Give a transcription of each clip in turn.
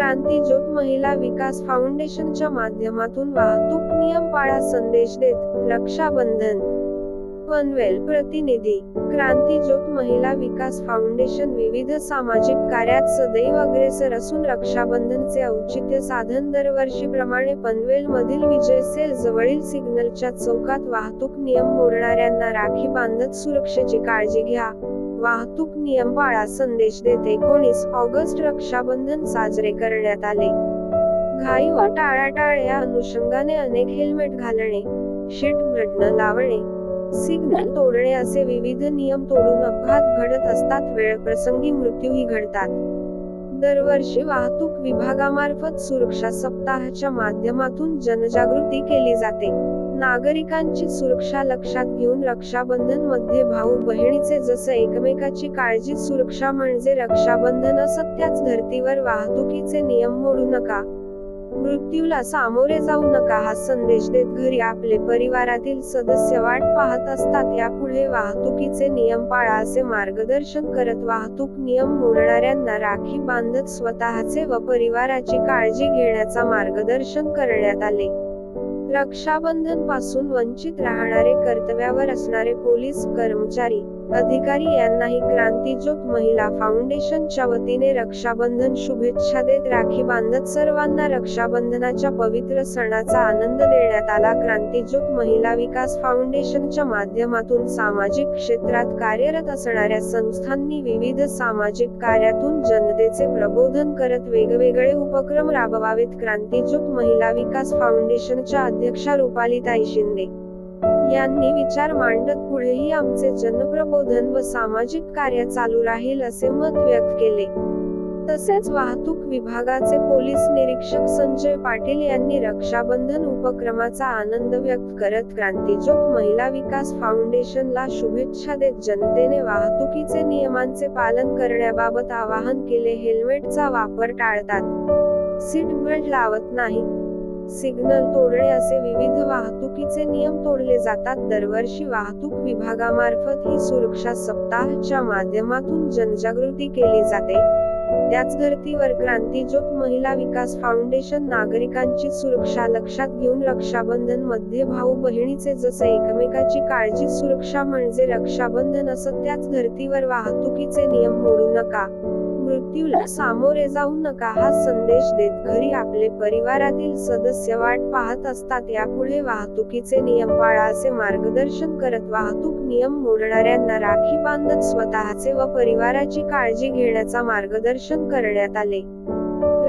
क्रांतीज्योत महिला विकास फाउंडेशनच्या माध्यमातून वाहतूक नियम पाळा संदेश देत रक्षाबंधन. पनवेल प्रतिनिधी क्रांतीज्योत महिला विकास फाउंडेशन विविध सामाजिक कार्यात सदैव अग्रेसर असून रक्षाबंधनचे औचित्य साधन दरवर्षीप्रमाणे पनवेल मधील विजय सेल जवळील सिग्नलच्या चौकात वाहतूक नियम मोडणाऱ्यांना राखी बांधत सुरक्षेची काळजी घ्या. वाहतूक नियम पाळा संदेश देत. एकोणीस ऑगस्ट रक्षाबंधन साजरे करण्यात आले. घाई व टाळाटाळ या अनुषंगाने अनेक हेल्मेट घालणे शीट ब्रटणं लावणे सिग्नल तोडणे असे विविध नियम तोडून अपघात घडत असतात. वेळ प्रसंगी मृत्यूही घडतात. दरवर्षी वाहतूक विभागामार्फत सुरक्षा सप्ताहाच्या माध्यमातून जनजागृती केली जाते. नागरिकांची सुरक्षा लक्षात घेऊन रक्षाबंधनमध्ये भाऊ बहिणीचे जसं एकमेकाची काळजी सुरक्षा म्हणजे रक्षाबंधन असत त्याच धर्तीवर वाहतुकीचे नियम मोडू नका. मृत्यूला सामोरे जाऊ नका हा संदेश देत घरी आपले परिवारातील सदस्य वाट पाहत असतात यापुढे वाहतुकीचे नियम पाळा असे मार्गदर्शन करत वाहतूक नियम मोडणाऱ्यांना राखी बांधत स्वतःचे व परिवाराची काळजी घेण्याचा मार्गदर्शन करण्यात आले. रक्षाबंधनपासून वंचित राहणारे कर्तव्यावर असणारे पोलीस कर्मचारी अधिकारी यांनाही क्रांतीज्योत महिला फाउंडेशनच्या वतीने रक्षाबंधन शुभेच्छा देत राखी बांधत सर्वांना रक्षाबंधनाच्या पवित्र सणाचा आनंद देण्यात आला. क्रांतीज्योत महिला विकास फाउंडेशनच्या माध्यमातून सामाजिक क्षेत्रात कार्यरत असणाऱ्या संस्थांनी विविध सामाजिक कार्यातून जनतेचे प्रबोधन करत वेगवेगळे उपक्रम राबवावेत. क्रांतीज्योत महिला विकास फाउंडेशनच्या अध्यक्षा रुपालीताई शिंदे यांनी विचार मांडत पुढेही आमचे जनप्रबोधन व सामाजिक कार्य चालू राहील असे मत व्यक्त केले. तसेच वाहतूक विभागाचे पोलीस निरीक्षक संजय पाटील यांनी रक्षाबंधन उपक्रमाचा आनंद व्यक्त करत क्रांतीज्योत महिला विकास फाउंडेशनला शुभेच्छा देत जनतेने वाहतुकीचे नियमांचे पालन करण्याबाबत आवाहन केले. हेल्मेटचा वापर टाळतात. सीट बेल्ट लावत नाहीत. सिग्नल तोडणे असे विविध वाहतुकीचे नियम तोडले जातात. दरवर्षी वाहतूक विभागामार्फत ही सुरक्षा सप्ताहाच्या माध्यमातून जनजागृती केली जाते. त्याच धर्तीवर क्रांतीज्योत महिला विकास फाउंडेशन नागरिकांची सुरक्षा लक्षात घेऊन रक्षाबंधनमध्ये भाऊ बहिणीचे जसे एकमेकाची काळजी सुरक्षा म्हणजे रक्षाबंधन असत त्याच धर्तीवर वाहतुकीचे नियम मोडू नका. मृत्यूला सामोरे जाऊ नका हा संदेश देत घरी आपले परिवारातील सदस्य वाट पाहत असतात. यापुढे वाहतुकीचे नियम पाळा असे मार्गदर्शन करत वाहतूक नियम मोडणाऱ्यांना राखी बांधत स्वतःचे व परिवाराची काळजी घेण्याचा मार्गदर्शन करण्यात आले.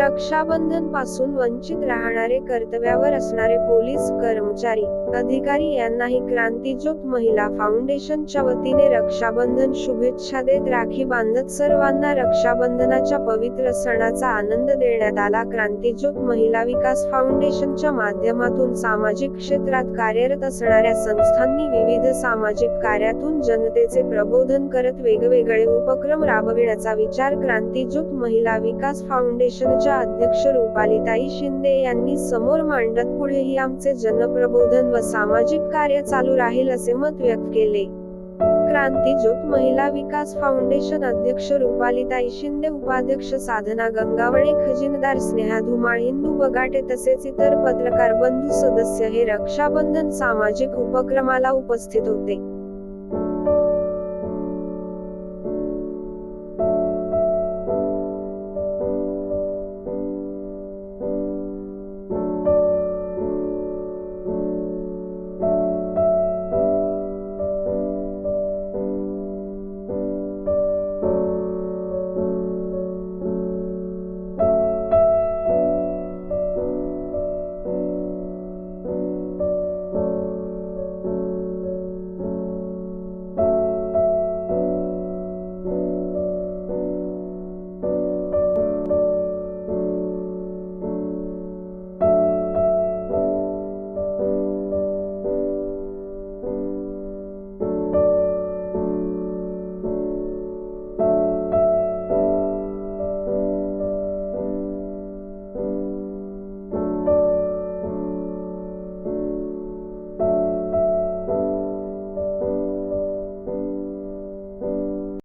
रक्षाबंधनपासून वंचित राहणारे कर्तव्यावर असणारे पोलीस कर्मचारी अधिकारी यांनाही क्रांतीज्योत महिला फाउंडेशनच्या वतीने रक्षाबंधन शुभेच्छा देत राखी बांधत सर्वांना रक्षाबंधनाच्या पवित्र सणाचा आनंद देण्यात आला. क्रांतीज्योत महिला विकास फाउंडेशनच्या माध्यमातून सामाजिक क्षेत्रात कार्यरत असणाऱ्या संस्थांनी विविध सामाजिक कार्यातून जनतेचे प्रबोधन करत वेगवेगळे उपक्रम राबविण्याचा विचार क्रांतीज्योत महिला विकास फाउंडेशनच्या अध्यक्ष रुपालीताई शिंदे यांनी समोर मांडत पुढेही आमचे जनप्रबोधन व सामाजिक कार्य चालू राहील असे मत व्यक्त केले. क्रांतीज्योत महिला विकास फाउंडेशन अध्यक्ष रुपालिताई शिंदे उपाध्यक्ष साधना गंगावणे खजिनदार स्नेहा धुमाळ हिंदू बगाटे तसेच इतर पत्रकार बंधू सदस्य हे रक्षाबंधन सामाजिक उपक्रमाला उपस्थित होते.